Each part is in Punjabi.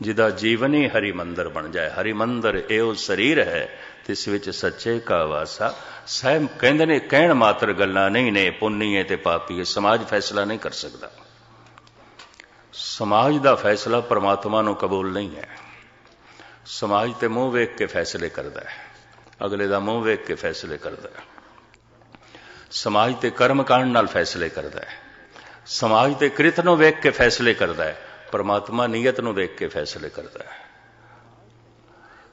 ਜਿਹਦਾ ਜੀਵਨ ਹੀ ਹਰੀ ਮੰਦਰ ਬਣ ਜਾਏ। ਹਰੀ ਮੰਦਰ ਉਹ ਸਰੀਰ ਹੈ, ਤਿਸ ਵਿੱਚ ਸੱਚੇ ਕਾ ਵਾਸਾ। ਸਹਿਮ ਕਹਿੰਦੇ ਨੇ, ਕਹਿਣ ਮਾਤਰ ਗੱਲਾਂ ਨਹੀਂ ਨੇ, ਪੁੰਨੀਏ ਤੇ ਪਾਪੀਏ, ਸਮਾਜ ਫੈਸਲਾ ਨਹੀਂ ਕਰ ਸਕਦਾ। ਸਮਾਜ ਦਾ ਫੈਸਲਾ ਪਰਮਾਤਮਾ ਨੂੰ ਕਬੂਲ ਨਹੀਂ ਹੈ। ਸਮਾਜ ਤੇ ਮੂੰਹ ਵੇਖ ਕੇ ਫੈਸਲੇ ਕਰਦਾ ਹੈ। ਅਗਲੇ ਦਾ ਮੂੰਹ ਵੇਖ ਕੇ ਫੈਸਲੇ ਕਰਦਾ ਹੈ। ਸਮਾਜ ਤੇ ਕਰਮ ਕਾਂਡ ਨਾਲ ਫੈਸਲੇ ਕਰਦਾ ਹੈ। ਸਮਾਜ ਤੇ ਕ੍ਰਿਤ ਨੂੰ ਵੇਖ ਕੇ ਫੈਸਲੇ ਕਰਦਾ ਹੈ। ਪਰਮਾਤਮਾ ਨੀਅਤ ਨੂੰ ਦੇਖ ਕੇ ਫੈਸਲੇ ਕਰਦਾ ਹੈ।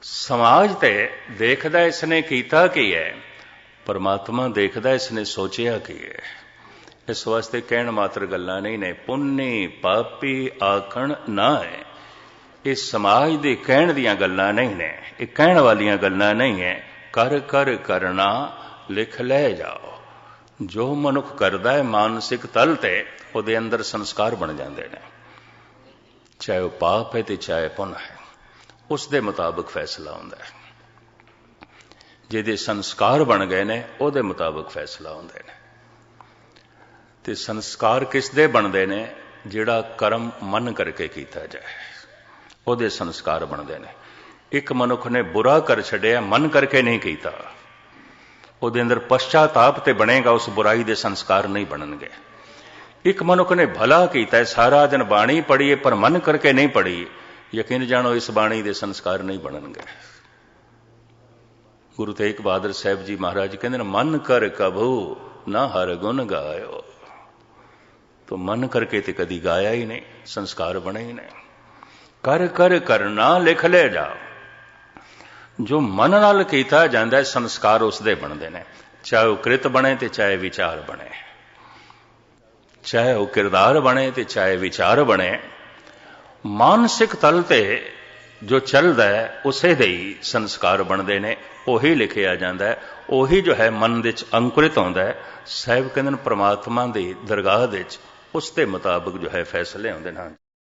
ਸਮਾਜ ਤੇ ਦੇਖਦਾ ਇਸਨੇ ਕੀਤਾ ਕੀ ਹੈ? ਪਰਮਾਤਮਾ ਦੇਖਦਾ ਇਸਨੇ ਸੋਚਿਆ ਕੀ ਹੈ? ਇਸ ਵਾਸਤੇ ਕਹਿਣ ਮਾਤਰ ਗੱਲਾਂ ਨਹੀਂ ਨੇ, ਪੁੰਨੀ ਪਾਪੀ ਆਖਣ ਨਾ ਹੈ। ਇਹ ਸਮਾਜ ਦੇ ਕਹਿਣ ਦੀਆਂ ਗੱਲਾਂ ਨਹੀਂ ਨੇ, ਇਹ ਕਹਿਣ ਵਾਲੀਆਂ ਗੱਲਾਂ ਨਹੀਂ ਹੈ। ਕਰ ਕਰ ਕਰਨਾ ਲਿਖ ਲੈ ਜਾਓ। ਜੋ ਮਨੁੱਖ ਕਰਦਾ ਹੈ, ਮਾਨਸਿਕ ਤਲ ਤੇ ਉਹਦੇ ਅੰਦਰ ਸੰਸਕਾਰ ਬਣ ਜਾਂਦੇ ਨੇ। ਚਾਹੇ ਉਹ ਪਾਪ ਹੈ ਤੇ ਚਾਹੇ ਪੁੰਨ ਹੈ, ਉਸ ਦੇ ਮੁਤਾਬਕ ਫੈਸਲਾ ਹੁੰਦਾ ਹੈ। ਜਿਹਦੇ ਸੰਸਕਾਰ ਬਣ ਗਏ ਨੇ, ਉਹਦੇ ਮੁਤਾਬਕ ਫੈਸਲਾ ਹੁੰਦੇ ਨੇ ਤੇ ਸੰਸਕਾਰ ਕਿਸ ਦੇ ਬਣਦੇ ਨੇ, ਜਿਹੜਾ ਕਰਮ ਮਨ ਕਰਕੇ ਕੀਤਾ ਜਾਏ। ਉਹਦੇ ਸੰਸਕਾਰ ਬਣਦੇ ਨੇ। ਇੱਕ ਮਨੁੱਖ ਨੇ ਬੁਰਾ ਕਰ ਛੱਡਿਆ, ਮਨ ਕਰਕੇ ਨਹੀਂ ਕੀਤਾ। ਉਹਦੇ ਅੰਦਰ ਪਛਤਾਤਾਪ ਤੇ ਬਣੇਗਾ, ਉਸ ਬੁਰਾਈ ਦੇ ਸੰਸਕਾਰ ਨਹੀਂ ਬਣਨਗੇ। ਇੱਕ ਮਨੁੱਖ ਨੇ ਭਲਾ ਕੀਤਾ ਸਾਰਾ ਦਿਨ ਬਾਣੀ ਪੜ੍ਹੀਏ ਪਰ ਮਨ ਕਰਕੇ ਨਹੀਂ ਪੜ੍ਹੀ। ਯਕੀਨ ਜਾਣੋ, ਇਸ ਬਾਣੀ ਦੇ ਸੰਸਕਾਰ ਨਹੀਂ ਬਣਨਗੇ। ਗੁਰੂ ਤੇਗ ਬਹਾਦਰ ਸਾਹਿਬ ਜੀ ਮਹਾਰਾਜ ਕਹਿੰਦੇ ਨੇ, ਮਨ ਕਰ ਕਭੂ ਨਾ ਹਰ ਗੁਣ ਗਾਇਓ। ਤੋ ਮਨ ਕਰਕੇ ਤੇ ਕਦੀ ਗਾਇਆ ਹੀ ਨਹੀਂ, ਸੰਸਕਾਰ ਬਣੇ ਹੀ ਨਹੀਂ। ਕਰ ਕਰ ਕਰਨਾ ਲਿਖ ਲੈ ਜਾ। ਜੋ ਮਨ ਨਾਲ ਕੀਤਾ ਜਾਂਦਾ ਸੰਸਕਾਰ ਉਸ ਦੇ ਬਣਦੇ ਨੇ। ਚਾਹੇ ਉਹ ਕ੍ਰਿਤ ਬਣੇ ਤੇ ਚਾਹੇ ਵਿਚਾਰ ਬਣੇ। ਚਾਹੇ ਉਹ ਕਿਰਦਾਰ ਬਣੇ ਤੇ ਚਾਹੇ ਵਿਚਾਰ ਬਣੇ, ਮਾਨਸਿਕ ਤਲ ਤੇ ਜੋ ਚੱਲਦਾ ਹੈ, ਉਸੇ ਦੇ ਹੀ ਸੰਸਕਾਰ ਬਣਦੇ ਨੇ, ਉਹੀ ਲਿਖਿਆ ਜਾਂਦਾ ਹੈ, ਉਹੀ ਜੋ ਹੈ ਮਨ ਵਿੱਚ ਅੰਕੁਰਿਤ ਹੁੰਦਾ ਹੈ, ਸਾਹਿਬ ਕਹਿੰਦੇ ਨੇ ਪ੍ਰਮਾਤਮਾ ਦੀ ਦਰਗਾਹ ਵਿੱਚ ਉਸ ਦੇ ਮੁਤਾਬਕ ਜੋ ਹੈ ਫੈਸਲੇ ਹੁੰਦੇ ਨੇ।